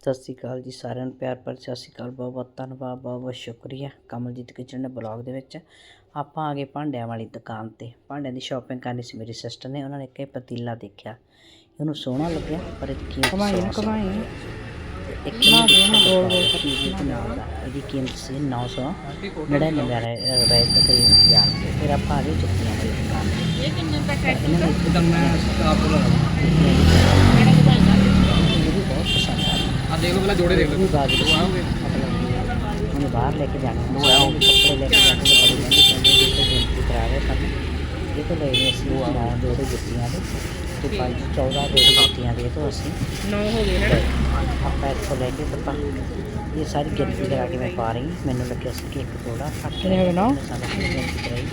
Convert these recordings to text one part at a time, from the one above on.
ਸਤਿ ਸ਼੍ਰੀ ਅਕਾਲ ਜੀ ਸਾਰਿਆਂ ਨੂੰ ਪਿਆਰ ਭਰੀ ਸਤਿ ਸ਼੍ਰੀ ਅਕਾਲ ਬਹੁਤ ਬਹੁਤ ਧੰਨਵਾਦ ਬਹੁਤ ਬਹੁਤ ਸ਼ੁਕਰੀਆ ਕਮਲਜੀਤ ਕਿਚਨ ਦੇ ਬਲੌਗ ਦੇ ਵਿੱਚ। ਆਪਾਂ ਆ ਗਏ ਭਾਂਡਿਆਂ ਵਾਲੀ ਦੁਕਾਨ ਤੇ। ਭਾਂਡਿਆਂ ਦੀ ਸ਼ਾਪਿੰਗ ਕਰਨੀ ਸੀ ਮੇਰੀ ਸਿਸਟਰ ਨੇ ਉਹਨਾਂ ਨੇ ਇੱਕ ਇਹ ਪਤੀਲਾ ਦੇਖਿਆ। ਇਹਨੂੰ ਸੋਹਣਾ ਲੱਗਿਆ ਪਰ ਇਹ ਕੀਮਤ ਕਮਾਈ ਕਮਾਈ ਇੱਕ ਨਾ ਦੇ ਨਾ ਗੋਲ ਗੋਲ ਪਤੀਲੇ ਦੇ ਨਾਲ ਦਾ ਇਹਦੀ ਕੀਮਤ ਸੀ 999 ਰੁਪਏ ਤਕਰੀਬਨ ਹਜ਼ਾਰ ਰੁਪਏ। ਫਿਰ ਆਪਾਂ ਆ ਗਏ ਜੁੱਤੀਆਂ ਵਾਲੀ ਦੁਕਾਨ ਤੇ। ਇਹ ਕਿੰਨੇ ਦਾ ਕੱਟ ਇਹਨਾਂ ਨੇ? ਇਦਾਂ ਮੈਂ ਆਪ ਲਗਾ ਇਹ ਵੀ ਬਹੁਤ ਪਸੰਦ ਆ ਆ ਦੇਖ ਲਓ ਪਹਿਲਾਂ ਜੋੜੇ ਦੇਖ ਲਓ ਬਾਜ ਮਤਲਬ ਉਹਨੇ ਬਾਹਰ ਲੈ ਕੇ ਜਾਣਾ ਉਹ ਕੱਪੜੇ ਲੈ ਕੇ ਜਾਣਾ ਬੜੀ ਮਹਿੰਗੀ ਪੈਂਦੀ ਹੈ ਤੇ ਬੇਨਤੀ ਕਰਾ ਰਹੇ ਸਨ ਇਹ ਤੋਂ ਲੈ ਗਏ ਅਸੀਂ ਨੌ ਜੋੜੇ ਜੁੱਤੀਆਂ ਦੇ ਤੇ ਪੰਜ 14 ਜੋੜੇ ਜੁੱਤੀਆਂ ਦੇ ਤੋਂ ਅਸੀਂ 9 ਹੋ ਗਏ ਨਾ ਆਪਾਂ ਇੱਥੋਂ ਲੈ ਕੇ ਪਤਾ ਇਹ ਸਾਰੀ ਗਿਣਤੀ ਕਰਾ ਕੇ ਮੈਂ ਪਾ ਰਹੀ। ਮੈਨੂੰ ਲੱਗਿਆ ਸੀ ਕਿ ਇੱਕ ਜੋੜਾ ਅੱਠ ਕਿੰਨੇ ਹੋ ਗਏ ਨੌ? ਸਾਨੂੰ ਗਿਣਤੀ ਕਰਾਈ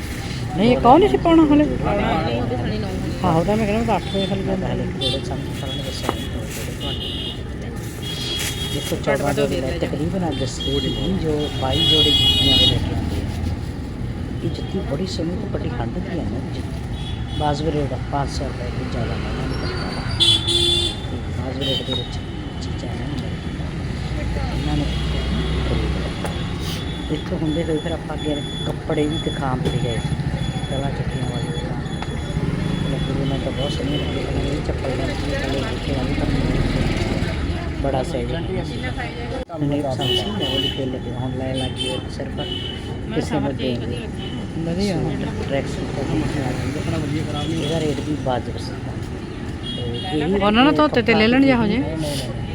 ਨਹੀਂ ਇਹ ਕੌਣ ਨਹੀਂ ਸੀ ਪਾਉਣਾ ਹਲੇ ਨਹੀਂ ਉਹਦੇ ਥਣੀ 9 ਹੋਣੇ ਆਹੋ ਤਾਂ ਮੈਂ ਕਹਿੰਦਾ 8 ਵਜੇ ਖਾਲੀ ਮੈਂ ਇੱਕ ਜੋੜੇ ਸਾਨੂੰ ਸਾਰਿਆਂ ਨੇ ਦੱਸਿਆ ਨਹੀਂ ਦੋ ਜੋੜੇ ਤੁਹਾਡੇ ਦੇਖੋ 14 ਜੋੜੇ ਲੈ ਤਕਰੀਬਨ ਅੱਜ ਅਸੀਂ ਵੀਹ ਜੋ 22 ਜੋੜੇ ਜੁੱਤੀਆਂ ਦੇ ਲੈ ਕੇ ਆਉਂਦੇ ਆ ਇਹ ਜੁੱਤੀ ਬੜੀ ਸੋਹਣੀ ਤੇ ਬੜੀ ਹੰਡ ਦੀ ਹੈ ਨਾ ਇਹ ਜੁੱਤੀ ਬਾਜ਼ਵ ਰੇਟ ਆ 500 ਰੁਪਏ ਦੀ ਜ਼ਿਆਦਾ ਮਹਿੰਗਾ ਨਹੀਂ ਕਰਦਾ ਬਾਜ਼ਵ ਰੇਟ ਦੇ ਵਿੱਚ ਚੀਜ਼ਾਂ ਨਹੀਂ ਮਿਲਦੀਆਂ ਇਹਨਾਂ ਨੇ ਖਰੀਦ ਲਿਆ ਇੱਥੋਂ ਹੁੰਦੇ ਹੋਏ ਫਿਰ ਆਪਾਂ ਅੱਗੇ ਤੇ ਤਾਂ ਦੇ ਵਧੀਆ ਟਰੈਕ ਸੂਟ ਦਾ ਵੀ ਆਪਣਾ ਵਧੀਆ ਖਰਾਬ ਨਹੀਂ ਇਹਦਾ ਰੇਟ ਵੀ ਵਾਜਬ ਸੀ ਤੇ ਉਹਨਾਂ ਨੂੰ ਧੋਤੇ ਤੇ ਲੈ ਲੈਣ ਜਾ ਹੋ ਜੇ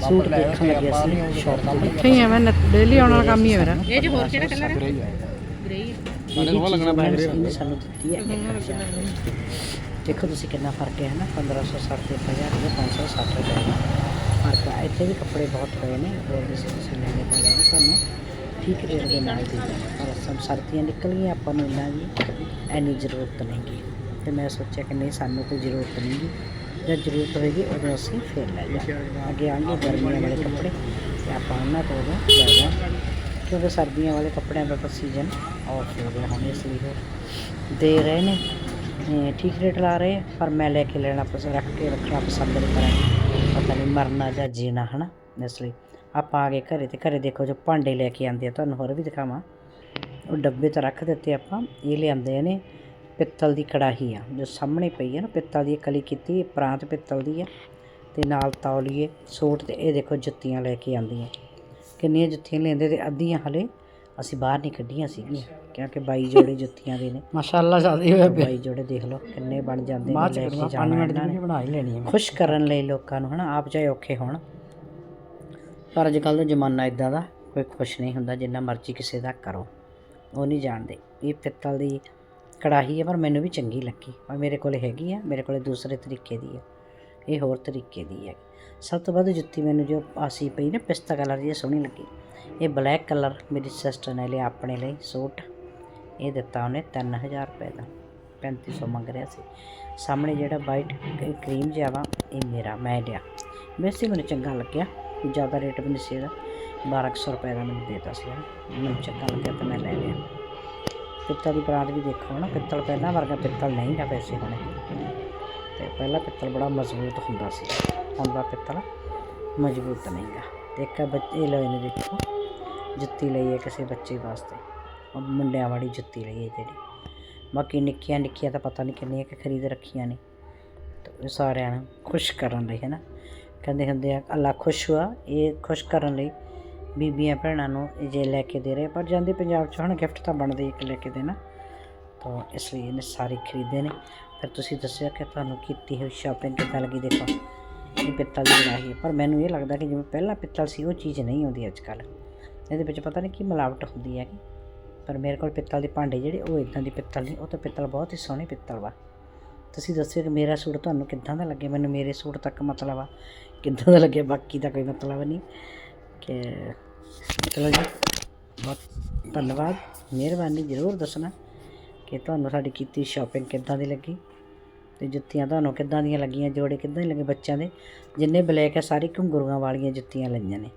ਸੂਟ ਦੇਖਣ ਲੱਗਿਆ ਸੀ ਸ਼ਾਪ ਤੇ ਇੱਥੇ ਹੀ ਆ ਮੈਂ ਡੇਲੀ ਆਉਣ ਵਾਲਾ ਕੰਮ ਹੀ ਹੈ ਮੇਰਾ ਇਹ ਚ ਹੋਰ ਕਿਹੜਾ ਕਲਰ ਹੈ ਰਹੀ ਹੈ ਗ੍ਰੇ ਕੋਲ ਲੱਗਣਾ ਪੈ ਰਿਹਾ ਸਾਨੂੰ ਦਿੱਤੀ ਹੈ ਦੇਖੋ ਤੁਸੀਂ ਕਿੰਨਾ ਫ਼ਰਕ ਹੈ ਨਾ 1560 ਤੇ 1000 ਦੇ 560 ਰੁਪਏ ਦਾ ਫ਼ਰਕ ਹੈ ਇੱਥੇ ਵੀ ਕੱਪੜੇ ਬਹੁਤ ਪਏ ਨੇ। ਹੋਰ ਵੀ ਤੁਸੀਂ ਲੈਣੇ ਤਾਂ ਲੈਣੇ ਤੁਹਾਨੂੰ। ਠੀਕ ਰੇਟ ਦੇ ਨਾਲ ਦੇ ਪਰ ਸਭ ਸਰਦੀਆਂ ਨਿਕਲ ਗਈਆਂ ਆਪਾਂ ਨੂੰ ਇੰਨਾ ਜੀ ਐਨੀ ਜ਼ਰੂਰਤ ਨਹੀਂ ਗੀ। ਤੇ ਮੈਂ ਸੋਚਿਆ ਕਿ ਨਹੀਂ, ਸਾਨੂੰ ਕੋਈ ਜ਼ਰੂਰਤ ਨਹੀਂ ਗੀ। ਜਦ ਜ਼ਰੂਰਤ ਹੋਏਗੀ, ਉਦੋਂ ਅਸੀਂ ਫਿਰ ਲੈ ਜਾਵਾਂਗੇ। ਅੱਗੇ ਆਣਗੇ ਗਰਮੀਆਂ ਵਾਲੇ ਕੱਪੜੇ। ਤੇ ਆਪਾਂ ਉਹਨਾਂ ਤੋਂ ਉਦੋਂ ਲੈ ਜਾਵਾਂਗੇ। ਕਿਉਂਕਿ ਸਰਦੀਆਂ ਵਾਲੇ ਕੱਪੜਿਆਂ ਦਾ ਤਾਂ ਸੀਜ਼ਨ ਆਫ ਹੋ ਗਿਆ ਹੁਣ, ਇਸ ਲਈ ਦੇ ਰਹੇ ਨੇ। ਠੀਕ ਰੇਟ ਲਾ ਰਹੇ ਪਰ ਮੈਂ ਲੈ ਕੇ ਲੈਣਾ ਪਸੰਦ ਰੱਖ ਕੇ ਰੱਖਣਾ ਪਸੰਦ ਨਹੀਂ ਕਰਾਂਗੀ। ਪਤਾ ਨਹੀਂ ਮਰਨਾ ਜਾਂ ਜੀਣਾ, ਹਨਾ? ਇਸ ਲਈ ਆਪਾਂ ਆ ਗਏ ਘਰੇ ਤੇ ਘਰੇ ਦੇਖੋ ਜੋ ਭਾਂਡੇ ਲੈ ਕੇ ਆਂਦੇ ਆ, ਤੁਹਾਨੂੰ ਹੋਰ ਵੀ ਦਿਖਾਵਾਂ। ਉਹ ਡੱਬੇ ਤਾਂ ਰੱਖ ਦਿੱਤੇ ਆਪਾਂ, ਇਹ ਲਿਆਂਦੇ ਨੇ ਪਿੱਤਲ ਦੀ ਕੜਾਹੀ ਆ, ਜੋ ਸਾਹਮਣੇ ਪਈ ਆ ਨਾ, ਪਿੱਤਲ ਦੀ ਕਲੀ ਕੀਤੀ, ਇਹ ਪ੍ਰਾਂਤ ਪਿੱਤਲ ਦੀ ਆ। ਤੇ ਨਾਲ ਤੌਲੀਏ, ਸੂਟ ਤੇ ਇਹ ਦੇਖੋ ਜੁੱਤੀਆਂ ਲੈ ਕੇ ਆਂਦੀਆਂ ਕਿੰਨੀਆਂ ਜੁੱਤੀਆਂ ਲੈਂਦੇ ਤੇ ਅੱਧੀਆਂ ਹਲੇ ਅਸੀਂ ਬਾਹਰ ਨਹੀਂ ਕੱਢੀਆਂ ਸੀਗੀਆਂ ਕਿਉਂਕਿ 22 ਜੋੜੇ ਜੁੱਤੀਆਂ ਦੇ ਨੇ। ਮਾਸ਼ਾਅੱਲਾ ਜ਼ਿਆਦਾ ਹੋਇਆ ਪਿਆ 22 ਜੋੜੇ ਦੇਖ ਲਓ ਕਿੰਨੇ ਬਣ ਜਾਂਦੇ ਨੇ ਬਾਅਦ ਚ ਲੈ ਕੇ 5 ਜਾਣਾ ਮਿੰਟ ਇਹਨਾਂ ਦੀ ਬਣਾ ਹੀ ਲੈਣੀ ਹੈ ਖੁਸ਼ ਕਰਨ ਲਈ ਲੋਕਾਂ ਨੂੰ ਹਨਾ ਆਪ ਚਾਹੇ ਔਖੇ ਹੋਣ। ਪਰ ਅੱਜ ਕੱਲ੍ਹ ਦਾ ਜ਼ਮਾਨਾ ਇਦਾਂ ਦਾ ਕੋਈ ਖੁਸ਼ ਨਹੀਂ ਹੁੰਦਾ ਜਿੰਨਾ ਮਰਜ਼ੀ ਕਿਸੇ ਦਾ ਕਰੋ। ਉਹ ਨਹੀਂ ਜਾਣਦੇ। ਇਹ ਪਿੱਤਲ ਦੀ ਕੜਾਹੀ ਹੈ ਪਰ ਮੈਨੂੰ ਵੀ ਚੰਗੀ ਲੱਗੀ। ਪਰ ਮੇਰੇ ਕੋਲ ਹੈਗੀ ਆ ਮੇਰੇ ਕੋਲ ਦੂਸਰੇ ਤਰੀਕੇ ਦੀ ਹੈ ਇਹ ਹੋਰ ਤਰੀਕੇ ਦੀ ਹੈ ਸਭ ਤੋਂ ਵੱਧ ਜੁੱਤੀ ਮੈਨੂੰ ਜੋ ਆਸੀ ਪਈ ਨਾ, ਪਿਸਤਾ ਕਲਰ ਦੀ ਇਹ ਸੋਹਣੀ ਲੱਗੀ। ਇਹ ਬਲੈਕ ਕਲਰ ਮੇਰੀ ਸਿਸਟਰ ਨੇ ਲਿਆ ਆਪਣੇ ਲਈ ਸੂਟ। ਇਹ ਦਿੱਤਾ ਉਹਨੇ 3000 ਰੁਪਏ ਦਾ। 3500 ਮੰਗ ਰਿਹਾ ਸੀ। ਸਾਹਮਣੇ ਜਿਹੜਾ ਵਾਈਟ ਕਰੀਮ ਜਿਹਾ ਵਾ, ਇਹ ਮੇਰਾ, ਮੈਂ ਲਿਆ। ਵੈਸੇ ਮੈਨੂੰ ਚੰਗਾ ਲੱਗਿਆ। ਜ਼ਿਆਦਾ ਰੇਟ ਵੀ ਨਹੀਂ ਸੀ ਇਹਦਾ। 1200 ਰੁਪਏ ਦਾ ਮੈਨੂੰ ਦੇਤਾ ਸੀ ਮੈਨੂੰ ਚੰਗਾ ਲੱਗਿਆ ਤਾਂ ਮੈਂ ਲੈ ਲਿਆ। ਪਿੱਤਲ ਦੀ ਬਰਾਤ ਵੀ ਦੇਖੋ ਨਾ, ਪਿੱਤਲ ਪਹਿਲਾਂ ਵਰਗਾ ਪਿੱਤਲ ਨਹੀਂ ਗਾ ਵੈਸੇ ਹੁਣ। ਤੇ ਪਹਿਲਾਂ ਪਿੱਤਲ ਬੜਾ ਮਜ਼ਬੂਤ ਹੁੰਦਾ ਸੀ। ਹੁਣ ਦਾ ਪਿੱਤਲ ਮਜ਼ਬੂਤ ਨਹੀਂ ਗਾ ਤੇ ਇੱਕ ਆਹ ਬੱਚੇ ਲਏ ਨੇ ਦੇਖੋ। ਜੁੱਤੀ ਲਈ ਹੈ ਕਿਸੇ ਬੱਚੇ ਵਾਸਤੇ। ਮੁੰਡਿਆਂ ਵਾਲੀ ਜੁੱਤੀ ਲਈ ਹੈ ਜਿਹੜੀ। ਬਾਕੀ ਨਿੱਕੀਆਂ ਨਿੱਕੀਆਂ ਤਾਂ ਪਤਾ ਨਹੀਂ ਕਿੰਨੀਆਂ ਕਿ ਖਰੀਦ ਰੱਖੀਆਂ ਨੇ। ਤੇ ਸਾਰਿਆਂ ਨੂੰ ਖੁਸ਼ ਕਰਨ ਲਈ ਹੈ ਨਾ ਕਹਿੰਦੇ ਹੁੰਦੇ ਆ, ਅੱਲਾ ਖੁਸ਼ ਹੋਆ। ਇਹ ਖੁਸ਼ ਕਰਨ ਲਈ ਬੀਬੀਆਂ ਭੈਣਾਂ ਨੂੰ ਜੇ ਲੈ ਕੇ ਦੇ ਰਹੇ ਪਰ ਜਾਂਦੇ ਪੰਜਾਬ 'ਚ ਹੁਣ ਗਿਫਟ ਤਾਂ ਬਣਦੇ ਇੱਕ ਲੈ ਕੇ ਦੇਣਾ। ਤਾਂ ਇਸ ਲਈ ਇਹਨੇ ਸਾਰੇ ਖਰੀਦੇ ਨੇ। ਫਿਰ ਤੁਸੀਂ ਦੱਸਿਆ ਕਿ ਤੁਹਾਨੂੰ ਕੀਤੀ ਹੋਈ ਸ਼ਾਪਿੰਗ ਕਿੱਦਾਂ ਲੱਗੀ ਦੇਖੋ। ਇਹ ਪਿੱਤਲ ਦੀ ਕੜਾਹੀ ਹੈ। ਪਰ ਮੈਨੂੰ ਇਹ ਲੱਗਦਾ ਕਿ ਜਿਵੇਂ ਪਹਿਲਾਂ ਪਿੱਤਲ ਸੀ, ਉਹ ਚੀਜ਼ ਨਹੀਂ ਆਉਂਦੀ ਅੱਜ ਕੱਲ੍ਹ ਇਹਦੇ ਵਿੱਚ ਪਤਾ ਨਹੀਂ ਕੀ ਮਿਲਾਵਟ ਹੁੰਦੀ ਹੈ ਪਰ ਮੇਰੇ ਕੋਲ ਪਿੱਤਲ ਦੇ ਭਾਂਡੇ ਜਿਹੜੇ, ਉਹ ਇਦਾਂ ਦੀ ਪਿੱਤਲ ਨਹੀਂ ਉਹ ਤਾਂ ਪਿੱਤਲ ਬਹੁਤ ਹੀ ਸੋਹਣੀ ਪਿੱਤਲ ਵਾ। ਤੁਸੀਂ ਦੱਸਿਓ ਕਿ ਮੇਰਾ ਸੂਟ ਤੁਹਾਨੂੰ ਕਿੱਦਾਂ ਦਾ ਲੱਗੇ? ਮੈਨੂੰ ਮੇਰੇ ਸੂਟ ਤੱਕ ਮਤਲਬ ਆ। ਕਿੱਦਾਂ ਦਾ ਲੱਗੇ ਬਾਕੀ ਦਾ ਕੋਈ ਮਤਲਬ ਨਹੀਂ। ਕਿ ਚਲੋ ਜੀ, ਬਹੁਤ ਧੰਨਵਾਦ। ਮਿਹਰਬਾਨੀ ਜ਼ਰੂਰ ਦੱਸਣਾ। ਕਿ ਤੁਹਾਨੂੰ ਸਾਡੀ ਕੀਤੀ ਸ਼ਾਪਿੰਗ ਕਿੱਦਾਂ ਦੀ ਲੱਗੀ? ਤੇ ਜੁੱਤੀਆਂ ਤੁਹਾਨੂੰ ਕਿੱਦਾਂ ਦੀਆਂ ਲੱਗੀਆਂ? ਜੋੜੇ ਕਿੱਦਾਂ ਦੇ ਲੱਗੇ ਬੱਚਿਆਂ ਦੇ? ਜਿੰਨੇ ਬਲੈਕ ਹੈ ਸਾਰੀ ਘੁੰਗਰੂਆਂ ਵਾਲੀਆਂ ਜੁੱਤੀਆਂ ਲਈਆਂ ਨੇ।